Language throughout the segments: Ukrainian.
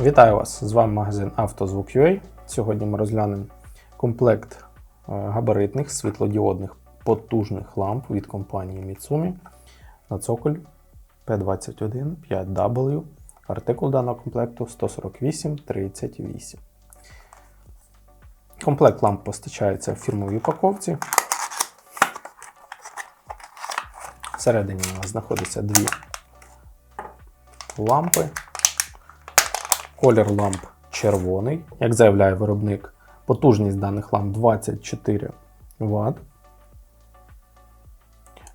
Вітаю вас! З вами магазин «Автозвук.UA». Сьогодні ми розглянемо комплект е, габаритних світлодіодних потужних ламп від компанії Mitsumi на цоколь P21 5W. Артикул даного комплекту 14838. Комплект ламп постачається в фірмовій упаковці. Всередині у нас знаходяться дві лампи. Колір ламп червоний. Як заявляє виробник, потужність даних ламп 24 Вт.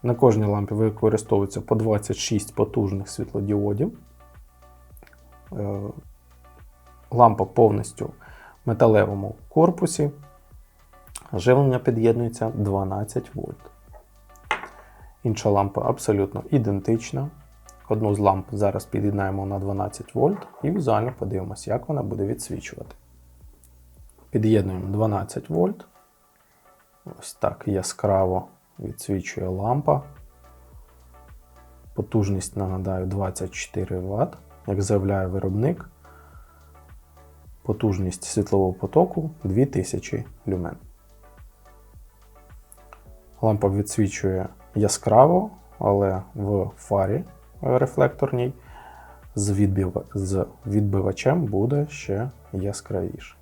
На кожній лампі використовується по 26 потужних світлодіодів. Е, Лампа повністю в металевому корпусі. Живлення під'єднується 12 вольт. Інша лампа абсолютно ідентична. Одну з ламп зараз під'єднаємо на 12 вольт і візуально подивимося, як вона буде відсвічувати. Під'єднуємо 12 вольт. Ось так яскраво відсвічує лампа. Потужність, нагадаю, 24 Вт. Як заявляє виробник, потужність світлового потоку 2000 люмен. Лампа відсвічує яскраво, але в фарі рефлекторній з, відбив... з відбивачем буде ще яскравіше.